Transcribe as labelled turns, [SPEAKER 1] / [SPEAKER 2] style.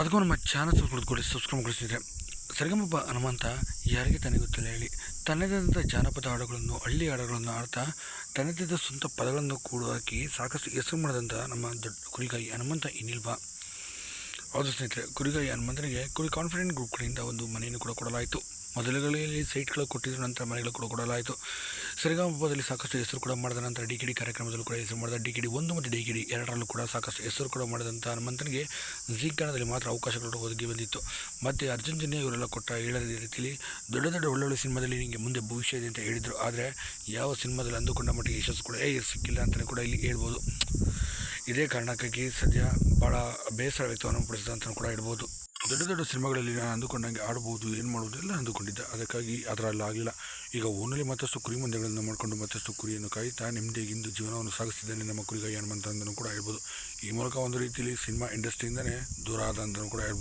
[SPEAKER 1] ಅದಕ್ಕೂ ನಮ್ಮ ಚಾನಲ್ ಕುಳಿತುಕೊಳ್ಳಿ ಸಬ್ಸ್ಕ್ರೈಬ್ ಗೊಳಿಸಿದರೆ ಸರಿಗಮಪ್ಪ ಹನುಮಂತ ಯಾರಿಗೆ ತಾನೇ ಗೊತ್ತಿಲ್ಲ ಹೇಳಿ. ತನ್ನದಾದಂಥ ಜಾನಪದ ಹಾಡುಗಳನ್ನು, ಹಳ್ಳಿ ಹಾಡುಗಳನ್ನು ಆಡ್ತಾ ತನ್ನದಿದ್ದ ಸ್ವಂತ ಪದಗಳನ್ನು ಕೂಡ ಹಾಕಿ ಸಾಕಷ್ಟು ಹೆಸರು ಮಾಡಿದಂಥ ನಮ್ಮ ದೊಡ್ಡ ಕುರಿಗಾಯಿ ಹನುಮಂತ ಇನ್ನಿಲ್ವ. ಹೌದು ಸ್ನೇಹಿತರೆ, ಕುರಿಗಾಯಿ ಹನುಮಂತನಿಗೆ ಕುರಿ ಕಾನ್ಫಿಡೆಂಟ್ ಗ್ರೂಪ್ ಕಡೆಯಿಂದ ಒಂದು ಮನೆಯನ್ನು ಕೂಡ ಕೊಡಲಾಯಿತು. ಮೊದಲುಗಳಲ್ಲಿ ಸೈಟ್ಗಳು ಕೊಟ್ಟಿದ್ರು ನಂತರ ಮನೆಗಳು ಕೂಡ ಕೊಡಲಾಯಿತು. ಸರಿಗಮಪದಲ್ಲಿ ಸಾಕಷ್ಟು ಹೆಸರು ಕೂಡ ಮಾಡಿದ ನಂತರ ಡಿ ಕೆ ಡಿ ಕಾರ್ಯಕ್ರಮದಲ್ಲೂ ಕೂಡ ಹೆಸರು ಮಾಡಿದ ಡಿ ಕೆ ಡಿ ಒಂದು ಮತ್ತು ಡಿ ಕೆ ಡಿ ಎರಡರಲ್ಲೂ ಕೂಡ ಸಾಕಷ್ಟು ಹೆಸರು ಕೂಡ ಮಾಡಿದಂಥ ಹನುಮಂತನಿಗೆ ಜಿ ಕನ್ನಡದಲ್ಲಿ ಮಾತ್ರ ಅವಕಾಶಗಳು ಒದಗಿ ಬಂದಿತ್ತು. ಮತ್ತು ಅರ್ಜುನ್ ಜನ್ಯ ಇವರೆಲ್ಲ ಕೊಟ್ಟ ಹೇಳದ ರೀತಿಯಲ್ಲಿ ದೊಡ್ಡ ದೊಡ್ಡ ಒಳ್ಳೊಳ್ಳೆ ಸಿನಿಮಾದಲ್ಲಿ ನಿಮಗೆ ಮುಂದೆ ಭವಿಷ್ಯ ಇದೆ ಅಂತ ಹೇಳಿದರು. ಆದರೆ ಯಾವ ಸಿನಿಮಾದಲ್ಲಿ ಅಂದುಕೊಂಡ ಮಟ್ಟಿಗೆ ಯಶಸ್ಸು ಕೂಡ ಏ ಸಿಕ್ಕಿಲ್ಲ ಅಂತಲೇ ಕೂಡ ಇಲ್ಲಿ ಹೇಳ್ಬೋದು. ಇದೇ ಕಾರಣಕ್ಕಾಗಿ ಸದ್ಯ ಭಾಳ ಬೇಸರ ವ್ಯಕ್ತವನ್ನು ಪಡಿಸಿದ ಅಂತಲೂ ಕೂಡ ಹೇಳ್ಬೋದು. ದೊಡ್ಡ ದೊಡ್ಡ ಸಿನಿಮಾಗಳಲ್ಲಿ ನಾನು ಅಂದುಕೊಂಡಂಗೆ ಆಡ್ಬೋದು ಏನು ಮಾಡ್ಬೋದು ಎಲ್ಲ ಅಂದುಕೊಂಡಿದ್ದೆ. ಅದಕ್ಕಾಗಿ ಅದರಲ್ಲಿ ಆಗಲಿಲ್ಲ ಈಗ ಓನಲ್ಲಿ ಮತ್ತಷ್ಟು ಕುರಿ ಮಂದೆಗಳನ್ನು ಮಾಡಿಕೊಂಡು ಮತ್ತಷ್ಟು ಕುರಿಯನ್ನು ಕಾಯ್ತಾ ನೆಮ್ಮದಿಗಿಂದು ಜೀವನವನ್ನು ಸಾಗಿಸ್ತಿದ್ದಾನೆ ನಮ್ಮ ಕುರಿಗಾಯಿ ಹನುಮಂತ ಅಂತಲೂ ಕೂಡ ಹೇಳ್ಬೋದು. ಈ ಮೂಲಕ ಒಂದು ರೀತಿಯಲ್ಲಿ ಸಿನಿಮಾ ಇಂಡಸ್ಟ್ರಿಯಿಂದನೇ ದೂರ ಆದ ಅಂತಲೂ ಕೂಡ ಹೇಳ್ಬೋದು.